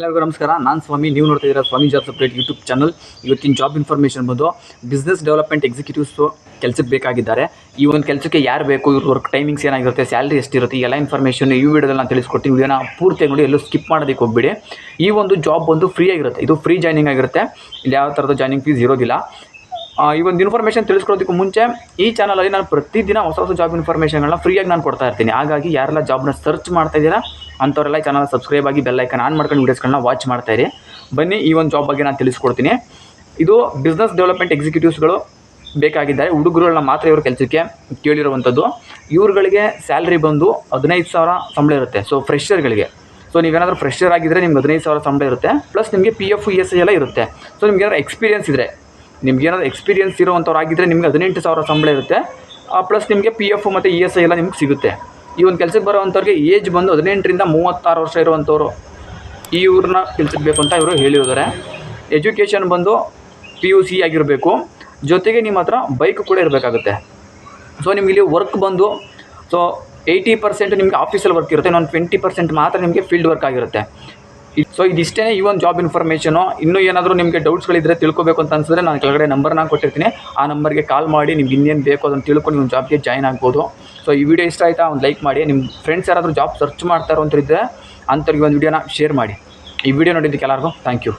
ಎಲ್ಲರಿಗೂ ನಮಸ್ಕಾರ. ನಾನು ಸ್ವಾಮಿ, ನೀವು ನೋಡ್ತಾ ಇದ್ದೀರಾ ಸ್ವಾಮಿ ಜಾಬ್ ಸಪ್ರೇಟ್ ಯೂಟ್ಯೂಬ್ ಚಾನಲ್ ಇವತ್ತಿನ ಜಾಬ್ ಇನ್ಫಾರ್ಮೇಷನ್ ಬಂದು ಬಿಸ್ನೆಸ್ ಡೆವಲಪ್ಮೆಂಟ್ ಎಕ್ಸಿಕ್ಯೂಟಿವ್ಸು ಕೆಲಸಕ್ಕೆ ಬೇಕಾಗಿದ್ದಾರೆ. ಈ ಒಂದು ಕೆಲಸಕ್ಕೆ ಯಾರು ಬೇಕು, ಇವ್ರ ವರ್ಕ್ ಟೈಮಿಂಗ್ಸ್ ಏನಾಗಿರುತ್ತೆ ಸ್ಯಾಲ್ರಿ ಎಷ್ಟಿರುತ್ತೆ ಎಲ್ಲ ಇನ್ಫಾರ್ಮೇಷನ್ ಈ ವಿಡಿಯೋದಲ್ಲಿ ನಾನು ತಿಳಿಸ್ಕೊಡ್ತೀನಿ. ವಿಡಿಯೋನ ಪೂರ್ತಿ ನೋಡಿ, ಎಲ್ಲೂ ಸ್ಕಿಪ್ ಮಾಡೋದಕ್ಕೆ ಹೋಗ್ಬಿಡಿ. ಈ ಒಂದು ಜಾಬ್ ಒಂದು ಫ್ರೀ ಆಗಿರುತ್ತೆ. ಇದು ಫ್ರೀ ಜಾಯ್ನಿಂಗ್ ಆಗಿರುತ್ತೆ. ಇಲ್ಲಿ ಯಾವ ಥರದ ಜಾಯ್ನಿಂಗ್ ಫೀಸ್ ಇರೋದಿಲ್ಲ. ಈ ಒಂದು ಇನ್ಫಾರ್ಮೇಷನ್ ತಿಳಿಸ್ಕೊಳ್ಳೋದಕ್ಕೂ ಮುಂಚೆ ಈ ಚಾನಲಲ್ಲಿ ನಾನು ಪ್ರತಿದಿನ ಹೊಸ ಹೊಸ ಜಾಬ್ ಇನ್ಫಾರ್ಮೇಷನ್ಗಳನ್ನ ಫ್ರೀಯಾಗಿ ನಾನು ಕೊಡ್ತಾ ಇರ್ತೀನಿ. ಹಾಗಾಗಿ ಯಾರೆಲ್ಲ ಜಾಬ್ನ ಸರ್ಚ್ ಮಾಡ್ತಾ ಇದ್ದೀರಾ, ಅಂಥವರೆಲ್ಲ ಚಾನಲ್ ಸಬ್ಸ್ಕ್ರೈಬ್ ಆಗಿ ಬೆಲ್ ಐಕನ್ ಆನ್ ಮಾಡ್ಕೊಂಡು ವೀಡಿಯೋಸ್ಗಳನ್ನ ವಾಚ್ ಮಾಡ್ತಾ ಇರಿ. ಬನ್ನಿ ಈ ಒಂದು ಜಾಬ್ ಬಗ್ಗೆ ನಾನು ತಿಳಿಸ್ಕೊಡ್ತೀನಿ. ಇದು ಬಿಸ್ನೆಸ್ ಡೆವಲಪ್ಮೆಂಟ್ ಎಕ್ಸಿಕ್ಯೂಟಿವ್ಸ್ಗಳು ಬೇಕಾಗಿದ್ದಾರೆ. ಹುಡುಗರುಗಳನ್ನ ಮಾತ್ರ ಇವರು ಕೆಲಸಕ್ಕೆ ಕೇಳಿರುವಂಥದ್ದು. ಇವ್ರುಗಳಿಗೆ ಸ್ಯಾಲ್ರಿ ಬಂದು ಹದಿನೈದು ಸಾವಿರ ಸಂಬಳ ಇರುತ್ತೆ. ಸೊ ಫ್ರೆಷರ್ಗಳಿಗೆ ಸೊ ನೀವೇನಾದರೂ ಫ್ರೆಷರ್ ಆಗಿದ್ದರೆ ನಿಮ್ಗೆ ಹದಿನೈದು ಸಾವಿರ ಸಂಬಳ ಇರುತ್ತೆ. ಪ್ಲಸ್ ನಿಮಗೆ P F E S I ಎಲ್ಲ ಇರುತ್ತೆ. ಸೊ ನಿಮ್ಗೆ ಏನಾದ್ರು ಎಕ್ಸ್ಪೀರಿಯನ್ಸ್ ಇದ್ದರೆ ನಿಮ್ಗೆ ಏನಾದ್ರು ಎಕ್ಸ್ಪೀರಿಯನ್ಸ್ ಇರುವಂಥವ್ರು ಆಗಿದ್ದರೆ ನಿಮಗೆ ಹದಿನೆಂಟು ಸಾವಿರ ಸಂಬಳ ಇರುತ್ತೆ. ಪ್ಲಸ್ ನಿಮಗೆ ಪಿ ಎಫ್ ಮತ್ತು ಇ ಎಸ್ ಐ ಎಲ್ಲ ನಿಮ್ಗೆ ಸಿಗುತ್ತೆ. ಈ ಒಂದು ಕೆಲಸಕ್ಕೆ ಬರೋವಂಥವ್ರಿಗೆ ಏಜ್ ಬಂದು ಹದಿನೆಂಟರಿಂದ ಮೂವತ್ತಾರು ವರ್ಷ ಇರುವಂಥವ್ರು ಈ ಊರನ್ನ ಕೆಲ್ಸಕ್ಕೆ ಬೇಕು ಅಂತ ಇವರು ಹೇಳಿದ್ದಾರೆ. ಎಜುಕೇಷನ್ ಬಂದು ಪಿ ಯು ಸಿ ಆಗಿರಬೇಕು. ಜೊತೆಗೆ ನಿಮ್ಮ ಹತ್ರ ಬೈಕ್ ಕೂಡ ಇರಬೇಕಾಗುತ್ತೆ. ಸೊ ನಿಮ್ಗೆ ಇಲ್ಲಿ ವರ್ಕ್ ಬಂದು ಸೊ ಏಯ್ಟಿ ಪರ್ಸೆಂಟ್ ನಿಮಗೆ ಆಫೀಸಲ್ಲಿ ವರ್ಕ್ ಇರುತ್ತೆ. ಇನ್ನೊಂದು ಟ್ವೆಂಟಿ ಪರ್ಸೆಂಟ್ ಮಾತ್ರ ನಿಮಗೆ ಫೀಲ್ಡ್ ವರ್ಕ್ ಆಗಿರುತ್ತೆ. ಸೊ ಇದಿಷ್ಟೇ ಈ ಒಂದು ಜಾಬ್ ಇನ್ಫಾರ್ಮೇಷನು ಇನ್ನೂ ಏನಾದರೂ ನಿಮಗೆ ಡೌಟ್ಸ್ಗಳಿದ್ದರೆ ತಿಳ್ಕೊಬೇಕು ಅಂತ ಅನ್ಸಿದ್ರೆ ನಾನು ಕೆಳಗಡೆ ನಂಬರ್ನ ಕೊಟ್ಟಿರ್ತೀನಿ. ಆ ನಂಬರ್ಗೆ ಕಾಲ್ ಮಾಡಿ ನಿಮ್ಗೆ ಇನ್ನೇನು ಬೇಕು ಅದನ್ನು ತಿಳ್ಕೊಂಡು ನಿಮ್ಮ ಜಾಬ್ಗೆ ಜಾಯ್ನ್ ಆಗ್ಬೋದು. ಸೊ ಈ ವಿಡಿಯೋ ಇಷ್ಟ ಆಯಿತಾ ಒಂದು ಲೈಕ್ ಮಾಡಿ. ನಿಮ್ಮ ಫ್ರೆಂಡ್ಸ್ ಯಾರಾದರೂ ಜಾಬ್ ಸರ್ಚ್ ಮಾಡ್ತಾ ಇದ್ದರೆ ಅಂಥವ್ರಿಗೆ ಒಂದು ವಿಡಿಯೋನ ಶೇರ್ ಮಾಡಿ. ಈ ವಿಡಿಯೋ ನೋಡಿದ್ದಕ್ಕೆ ಎಲ್ಲರಿಗೂ ಥ್ಯಾಂಕ್ ಯು